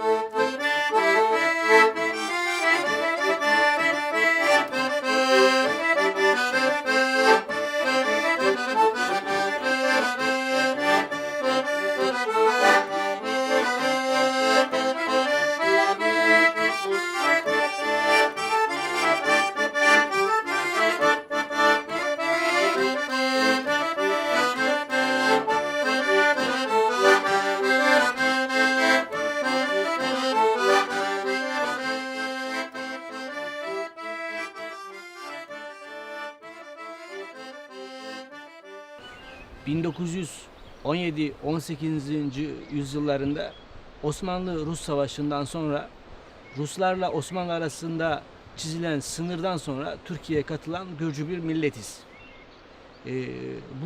you ...1917-18. yüzyıllarında Osmanlı-Rus Savaşı'ndan sonra Ruslarla Osmanlı arasında çizilen sınırdan sonra Türkiye'ye katılan Gürcü bir milletiz. Ee,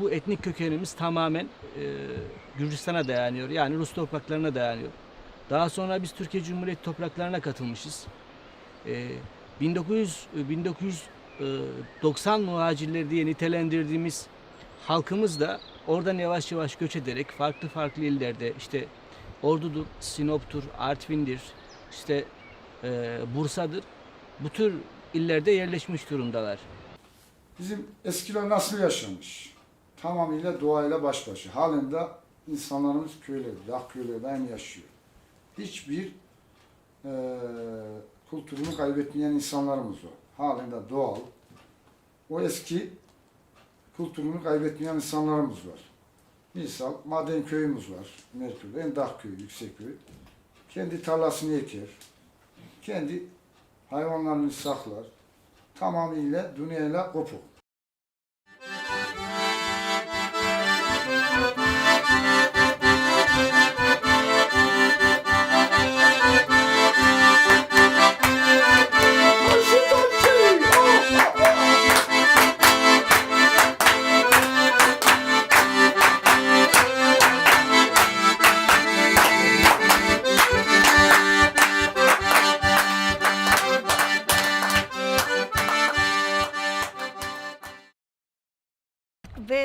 bu etnik kökenimiz tamamen e, Gürcistan'a dayanıyor. Yani Rus topraklarına dayanıyor. Daha sonra biz Türkiye Cumhuriyeti topraklarına katılmışız. Ee, 1900 1990 muhacirleri diye nitelendirdiğimiz halkımız da oradan yavaş yavaş göç ederek farklı farklı illerde işte Ordu'dur, Sinop'tur, Artvin'dir, işte e, Bursa'dır. Bu tür illerde yerleşmiş durumdalar. Bizim eskiler nasıl yaşamış? Tamamıyla doğayla baş başa. Halinde insanlarımız köyler, yak köylerden yaşıyor. Hiçbir eee kültürünü kaybetmeyen insanlarımız var. Halinde doğal. O eski kültürünü kaybetmeyen insanlarımız var. Misal maden köyümüz var. Merkür'de, Endah köyü, Yüksekköy. Kendi tarlasını eker. Kendi hayvanlarını saklar. Tamamıyla dünyayla kopuk.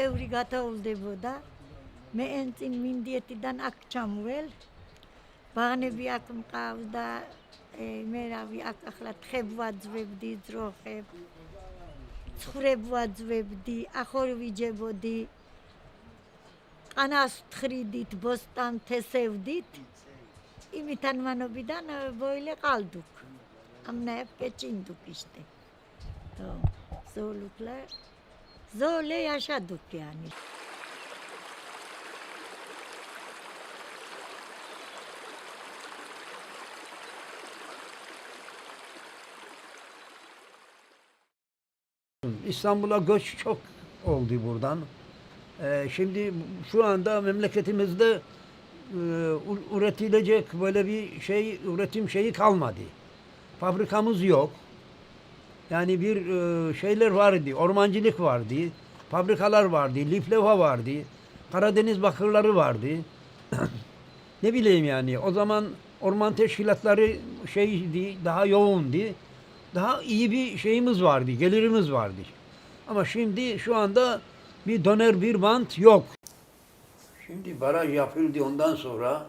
ბევრი გადაულდებოდა. მე εν წინ მინდიეტიდან აქ ჩამოვალ. ბაღნები აქ მყავდა. ე, მე რავი, აქ ახლა თხებ ვაძვებდი, ძროხებ. ცხრებ ვაძვებდი, ახორ ვიჯებოდი. ყანას თხრიდით, ბოსტან თესევდით. იმითან მანობიდან ე, ბოილე ყალდუქ. ამნაებ კეჭინდუქ იშტე. তো ზოლუქლა Zorla yaşadık yani. İstanbul'a göç çok oldu buradan. Ee, şimdi şu anda memleketimizde e, üretilecek böyle bir şey üretim şeyi kalmadı. Fabrikamız yok. Yani bir e, şeyler vardı, ormancılık vardı, fabrikalar vardı, lifleva vardı, Karadeniz bakırları vardı. ne bileyim yani o zaman orman teşkilatları şeydi, daha yoğundu. Daha iyi bir şeyimiz vardı, gelirimiz vardı. Ama şimdi şu anda bir döner bir bant yok. Şimdi baraj yapıldı ondan sonra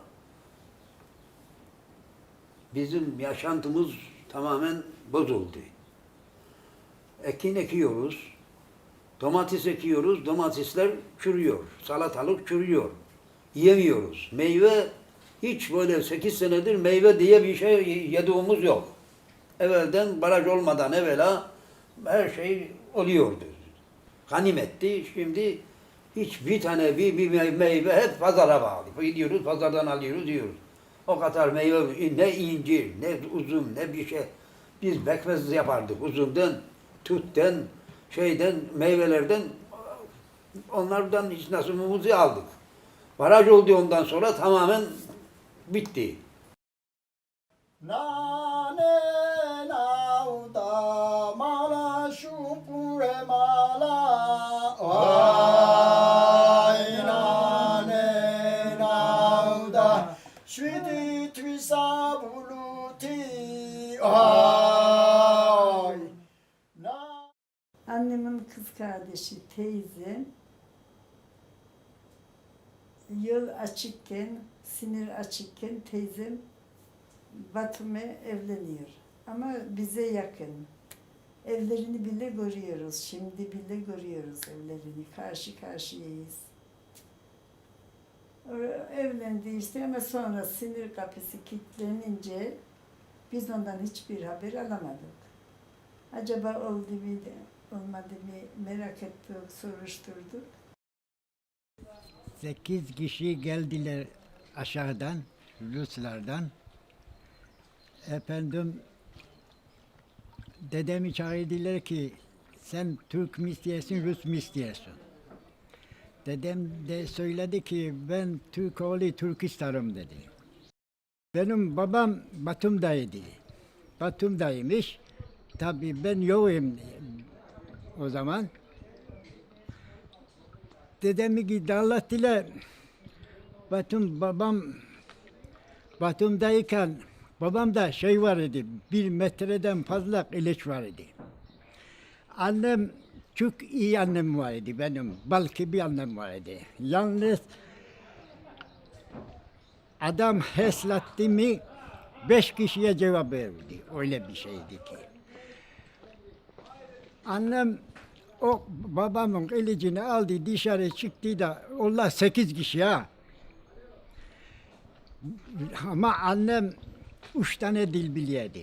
bizim yaşantımız tamamen bozuldu. Ekin ekiyoruz, domates ekiyoruz, domatesler çürüyor, salatalık çürüyor. Yiyemiyoruz. Meyve hiç böyle 8 senedir meyve diye bir şey yediğimiz yok. Evvelden baraj olmadan evvela her şey oluyordu. Ganimetti. Şimdi hiç bir tane bir, bir mey- meyve hep pazara bağlı. Gidiyoruz pazardan alıyoruz yiyoruz. O kadar meyve ne incir, ne uzun, ne bir şey. Biz bekmez yapardık uzundan, tütten, şeyden, meyvelerden onlardan hiç nasibimizi aldık. Baraj oldu ondan sonra tamamen bitti. Nane kız kardeşi teyzem yıl açıkken, sinir açıkken teyzem Batum'a evleniyor. Ama bize yakın. Evlerini bile görüyoruz. Şimdi bile görüyoruz evlerini. Karşı karşıyayız. Evlendi işte ama sonra sinir kapısı kilitlenince biz ondan hiçbir haber alamadık. Acaba oldu mu, olmadı mı merak ettik, soruşturduk. Sekiz kişi geldiler aşağıdan, Ruslardan. Efendim, dedemi çağırdılar ki sen Türk mi istiyorsun, Rus mu istiyorsun? Dedem de söyledi ki ben Türk oğlu Türk isterim dedi. Benim babam Batum'daydı. Batum'daymış. Tabii ben yoğum o zaman. Dedemi ki dağlattılar. Batum babam Batum'dayken babamda şey var idi. Bir metreden fazla kılıç var idi. Annem çok iyi annem var idi benim. Bal gibi annem var idi. Yalnız adam heslattı mı beş kişiye cevap verdi. Öyle bir şeydi ki. Annem o babamın kılıcını aldı dışarı çıktı da onlar sekiz kişi ha. Ama annem üç tane dil biliyordu.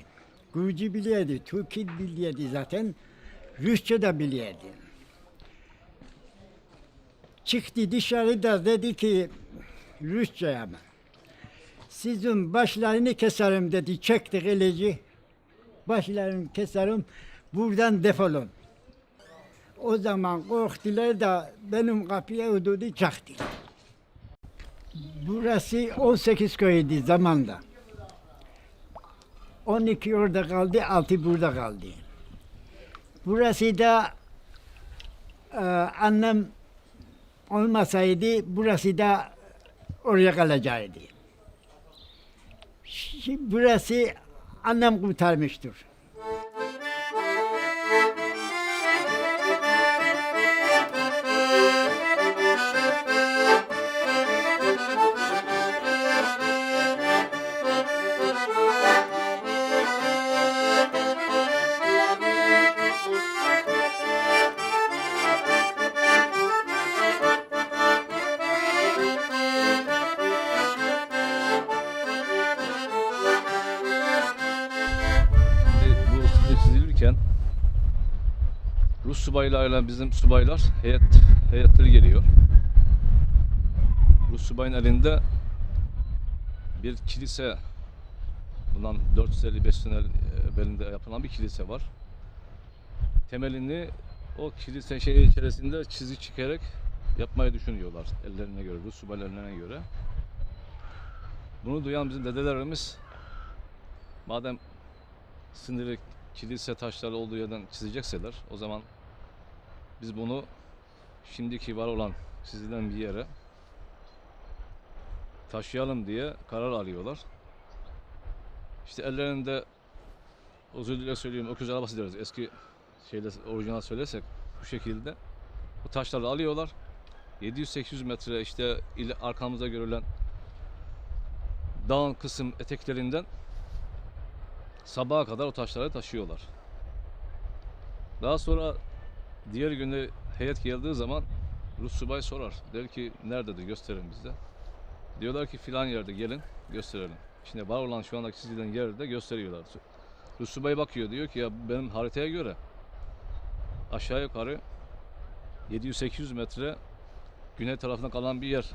Gürcü biliyordu, Türkçe biliyordu zaten. Rusça da biliyordu. Çıktı dışarıda dedi ki Rusça ama. Sizin başlarını keserim dedi. Çekti kılıcı. Başlarını keserim. Buradan defolun. O zaman korktular da benim kapıya hududu çaktı. Burası 18 köydü zamanda. 12 orada kaldı, 6 burada kaldı. Burası da e, annem olmasaydı burası da oraya kalacaktı. Şimdi burası annem kurtarmıştır. Rus subaylarla bizim subaylar heyet heyetleri geliyor. Rus subayın elinde bir kilise bundan 455 sene belinde yapılan bir kilise var. Temelini o kilise şeyi içerisinde çizik çekerek yapmayı düşünüyorlar ellerine göre, Rus subaylarına göre. Bunu duyan bizim dedelerimiz madem sınırı kilise taşları olduğu yerden çizecekseler o zaman biz bunu şimdiki var olan çizilen bir yere taşıyalım diye karar alıyorlar. İşte ellerinde özür dilerim söylüyorum öküz arabası deriz eski şeyde orijinal söylersek bu şekilde bu taşları alıyorlar 700-800 metre işte arkamızda görülen dağın kısım eteklerinden sabaha kadar o taşları taşıyorlar. Daha sonra diğer günde heyet geldiği zaman Rus subay sorar. Der ki nerededir gösterin bize. Diyorlar ki filan yerde gelin gösterelim. Şimdi var olan şu andaki çizilen yerde gösteriyorlar. Rus subay bakıyor diyor ki ya benim haritaya göre aşağı yukarı 700-800 metre güney tarafına kalan bir yer.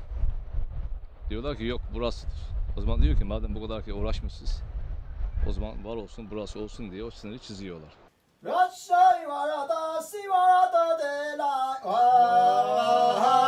Diyorlar ki yok burasıdır. O zaman diyor ki madem bu kadar ki uğraşmışsınız o zaman var olsun burası olsun diye o sınırı çiziyorlar. らっしゃいわらたしわらたでらいわ